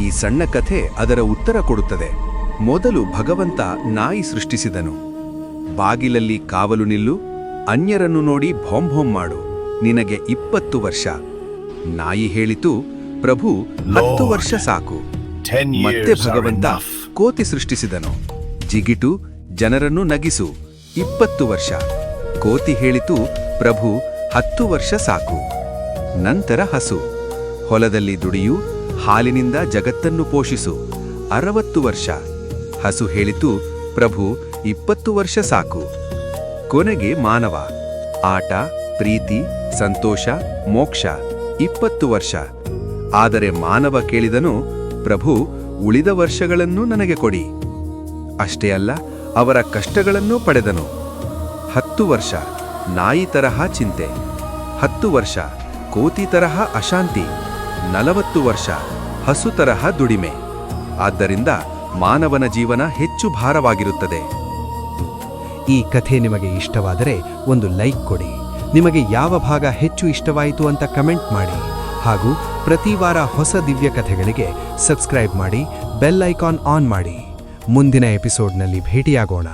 ಈ ಸಣ್ಣ ಕಥೆ ಅದರ ಉತ್ತರ ಕೊಡುತ್ತದೆ. ಮೊದಲು ಭಗವಂತ ನಾಯಿ ಸೃಷ್ಟಿಸಿದನು. ಬಾಗಿಲಲ್ಲಿ ಕಾವಲು ನಿಲ್ಲು ಅನ್ಯರನ್ನು ನೋಡಿ ಭೋಂ ಭೋಂ ಮಾಡು ನಿನಗೆ ಇಪ್ಪತ್ತು ವರ್ಷ. ನಾಯಿ ಹೇಳಿತು ಪ್ರಭು ಹತ್ತು ವರ್ಷ ಸಾಕು. ಮತ್ತೆ ಭಗವಂತ ಕೋತಿ ಸೃಷ್ಟಿಸಿದನು. ಜಿಗಿಟು ಜನರನ್ನು ನಗಿಸು ಇಪ್ಪತ್ತು ವರ್ಷ. ಕೋತಿ ಹೇಳಿತು ಪ್ರಭು ಹತ್ತು ವರ್ಷ ಸಾಕು. ನಂತರ ಹಸು. ಹೊಲದಲ್ಲಿ ದುಡಿಯು ಹಾಲಿನಿಂದ ಜಗತ್ತನ್ನು ಪೋಷಿಸು. ಅರವತ್ತು ವರ್ಷ. ಹಸು ಹೇಳಿತು, ಪ್ರಭು, ಇಪ್ಪತ್ತು ವರ್ಷ ಸಾಕು. ಕೊನೆಗೆ ಮಾನವ. ಆಟ, ಪ್ರೀತಿ, ಸಂತೋಷ, ಮೋಕ್ಷ. ಇಪ್ಪತ್ತು ವರ್ಷ. ಆದರೆ ಮಾನವ ಕೇಳಿದನು, ಪ್ರಭು, ಉಳಿದ ವರ್ಷಗಳನ್ನು ನನಗೆ ಕೊಡಿ. ಅಷ್ಟೇ ಅಲ್ಲ, ಅವರ ಕಷ್ಟಗಳನ್ನೂ ಪಡೆದನು. ಹತ್ತು ವರ್ಷ. ನಾಯಿ ತರಹ ಚಿಂತೆ. ಹತ್ತು ವರ್ಷ. ಕೋತಿ ತರಹ ಅಶಾಂತಿ. ನಲವತ್ತು ವರ್ಷ ಹಸು ತರಹ ದುಡಿಮೆ. ಆದ್ದರಿಂದ ಮಾನವನ ಜೀವನ ಹೆಚ್ಚು ಭಾರವಾಗಿರುತ್ತದೆ. ಈ ಕಥೆ ನಿಮಗೆ ಇಷ್ಟವಾದರೆ ಒಂದು ಲೈಕ್ ಕೊಡಿ. ನಿಮಗೆ ಯಾವ ಭಾಗ ಹೆಚ್ಚು ಇಷ್ಟವಾಯಿತು ಅಂತ ಕಮೆಂಟ್ ಮಾಡಿ. ಹಾಗೂ ಪ್ರತಿ ವಾರ ಹೊಸ ದಿವ್ಯ ಕಥೆಗಳಿಗೆ ಸಬ್ಸ್ಕ್ರೈಬ್ ಮಾಡಿ, ಬೆಲ್ ಐಕಾನ್ ಆನ್ ಮಾಡಿ. ಮುಂದಿನ ಎಪಿಸೋಡ್ನಲ್ಲಿ ಭೇಟಿಯಾಗೋಣ.